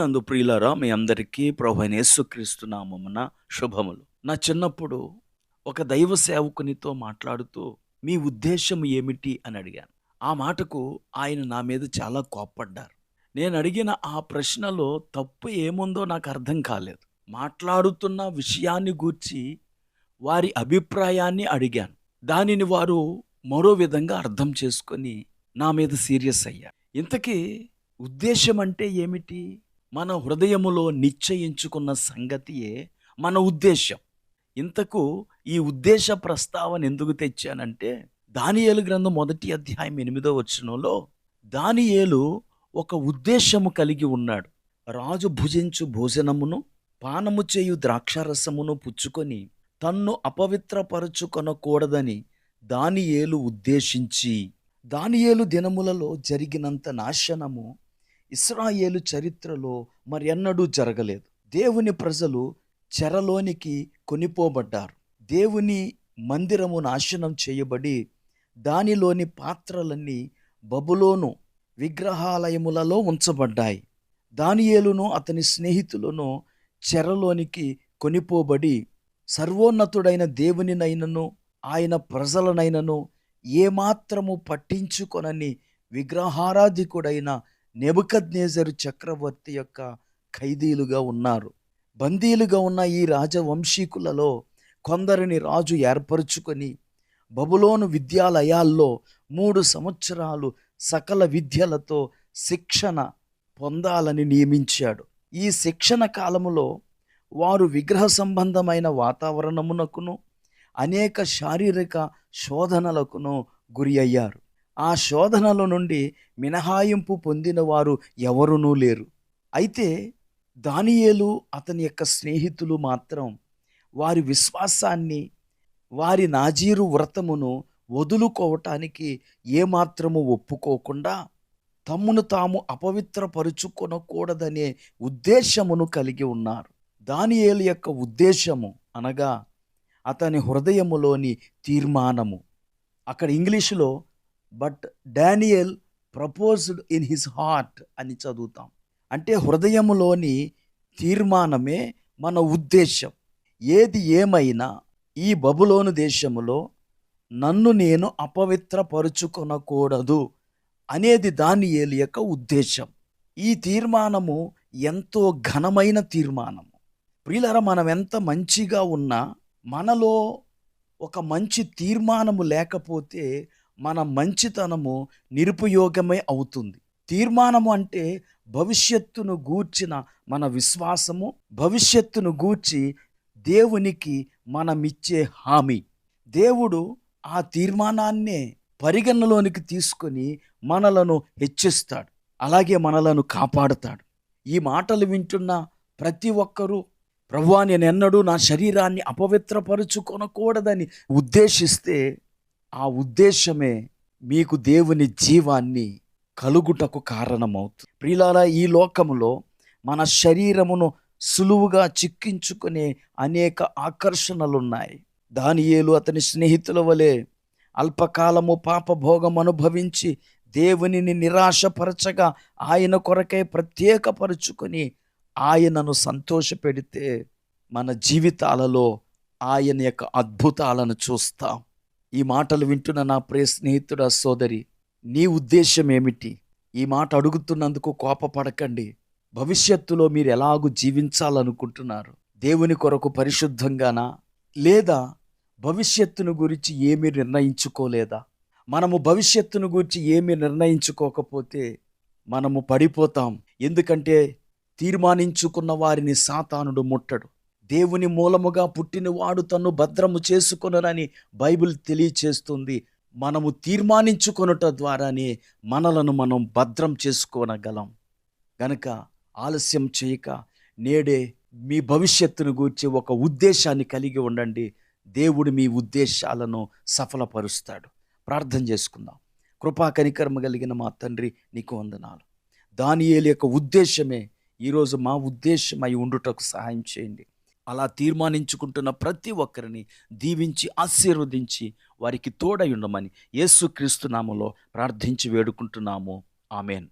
ప్రియులారా మీ అందరికీ ప్రభు యేసుక్రీస్తు నామమున శుభములు. నా చిన్నప్పుడు ఒక దైవ సేవకునితో మాట్లాడుతూ మీ ఉద్దేశం ఏమిటి అని అడిగాను. ఆ మాటకు ఆయన నా మీద చాలా కోప్పడ్డారు. నేను అడిగిన ఆ ప్రశ్నలో తప్పు ఏముందో నాకు అర్థం కాలేదు. మాట్లాడుతున్న విషయాన్ని గూర్చి వారి అభిప్రాయాన్ని అడిగాను. దానిని వారు మరో విధంగా అర్థం చేసుకొని నా మీద సీరియస్ అయ్యారు. ఇంతకీ ఉద్దేశం అంటే ఏమిటి? మన హృదయములో నిశ్చయించుకున్న సంగతియే మన ఉద్దేశం ఇంతకు ఈ ఉద్దేశ ప్రస్తావన ఎందుకు తెచ్చానంటే దానియేలు గ్రంథం మొదటి అధ్యాయం ఎనిమిదో వచనంలో దానియేలు ఒక ఉద్దేశము కలిగి ఉన్నాడు. రాజు భుజించు భోజనమును పానము చేయు ద్రాక్షారసమును పుచ్చుకొని తన్ను అపవిత్రపరచుకొనకూడదని దానియేలు ఉద్దేశించి దానియేలు దినములలో జరిగినంత నాశనము ఇస్రాయేలు చరిత్రలో మరి ఎన్నడూ జరగలేదు. దేవుని ప్రజలు చెరలోనికి కొనిపోబడ్డారు. దేవుని మందిరము నాశనం చేయబడి దానిలోని పాత్రలన్నీ బబులోను విగ్రహాలయములలో ఉంచబడ్డాయి. దానియేలును అతని స్నేహితులను చెరలోనికి కొనిపోబడి సర్వోన్నతుడైన దేవునినైనను ఆయన ప్రజలనైనను ఏమాత్రము పట్టించుకొనని విగ్రహారాధికుడైన నెబుకద్నేజరు చక్రవర్తి యొక్క ఖైదీలుగా ఉన్నారు. బందీలుగా ఉన్న ఈ రాజవంశీకులలో కొందరిని రాజు ఏర్పరుచుకొని బబులోను విద్యాలయాల్లో మూడు సంవత్సరాలు సకల విద్యలతో శిక్షణ పొందాలని నియమించాడు. ఈ శిక్షణ కాలములో వారు విగ్రహ సంబంధమైన వాతావరణమునకును అనేక శారీరక శోధనలకును గురి అయ్యారు. ఆ శోధనల నుండి మినహాయింపు పొందిన వారు ఎవరునూ లేరు. అయితే దానియేలు అతని యొక్క స్నేహితులు మాత్రం వారి విశ్వాసాన్ని వారి నాజీరు వ్రతమును వదులుకోవటానికి ఏమాత్రము ఒప్పుకోకుండా తమ్మును తాము అపవిత్రపరుచుకొనకూడదనే ఉద్దేశమును కలిగి ఉన్నారు. దానియేలు యొక్క ఉద్దేశము అనగా అతని హృదయములోని తీర్మానము. అక్కడ ఇంగ్లీషులో but Daniel proposed in his heart అని చదువుతాం. అంటే హృదయంలోని తీర్మానమే మన ఉద్దేశం ఏది ఏమైనా ఈ బబులోను దేశములో నన్ను నేను అపవిత్రపరుచుకొనకూడదు అనేది దానియేలు యొక్క ఉద్దేశం ఈ తీర్మానము ఎంతో ఘనమైన తీర్మానము. ప్రియులర మనం ఎంత మంచిగా ఉన్నా మనలో ఒక మంచి తీర్మానము లేకపోతే మన మంచితనము నిరుపయోగమే అవుతుంది. తీర్మానము అంటే భవిష్యత్తును గూర్చిన మన విశ్వాసము భవిష్యత్తును గూర్చి దేవునికి మనమిచ్చే హామీ. దేవుడు ఆ తీర్మానాన్నే పరిగణలోనికి తీసుకొని మనలను హెచ్చిస్తాడు. అలాగే మనలను కాపాడుతాడు. ఈ మాటలు వింటున్న ప్రతి ఒక్కరూ ప్రభువా నేను ఎన్నడూ నా శరీరాన్ని అపవిత్రపరుచుకొనకూడదని ఉద్దేశిస్తే ఆ ఉద్దేశమే మీకు దేవుని జీవాన్ని కలుగుటకు కారణమవుతుంది. ప్రియులారా ఈ లోకములో మన శరీరమును సులువుగా చిక్కించుకునే అనేక ఆకర్షణలున్నాయి. దానియేలు అతని స్నేహితుల వలె అల్పకాలము పాపభోగం అనుభవించి దేవునిని నిరాశపరచగా ఆయన కొరకై ప్రత్యేకపరుచుకొని ఆయనను సంతోషపెడితే మన జీవితాలలో ఆయన యొక్క అద్భుతాలను చూస్తాం. ఈ మాటలు వింటున్న నా ప్రియ స్నేహితుడ సోదరి నీ ఉద్దేశం ఏమిటి? ఈ మాట అడుగుతున్నందుకు కోపపడకండి. భవిష్యత్తులో మీరు ఎలాగూ జీవించాలనుకుంటున్నారు? దేవుని కొరకు పరిశుద్ధంగానా? లేదా భవిష్యత్తును గురించి ఏమీ నిర్ణయించుకోలేదా? మనము భవిష్యత్తును గురించి ఏమీ నిర్ణయించుకోకపోతే మనము పడిపోతాం. ఎందుకంటే తీర్మానించుకున్న వారిని సాతానుడు ముట్టడు. దేవుని మూలముగా పుట్టినవాడు తన్ను భద్రము చేసుకొనరని బైబిల్ తెలియచేస్తుంది. మనము తీర్మానించుకొనుట ద్వారానే మనలను మనం భద్రం చేసుకోనగలం. గనక ఆలస్యం చేయక నేడే మీ భవిష్యత్తును గూర్చి ఒక ఉద్దేశాన్ని కలిగి ఉండండి. దేవుడు మీ ఉద్దేశాలను సఫలపరుస్తాడు. ప్రార్థన చేసుకుందాం. కృపా కనికర్మ కలిగిన మా తండ్రి నీకు వందనాలు. దానియేలు యొక్క ఉద్దేశమే ఈరోజు మా ఉద్దేశం అయి ఉండుటకు సహాయం చేయండి. అలా తీర్మానించుకుంటున్న ప్రతి ఒక్కరిని దీవించి ఆశీర్వదించి వారికి తోడై ఉండమని యేసుక్రీస్తు నామలో ప్రార్థించి వేడుకుంటున్నాము. ఆమెన్.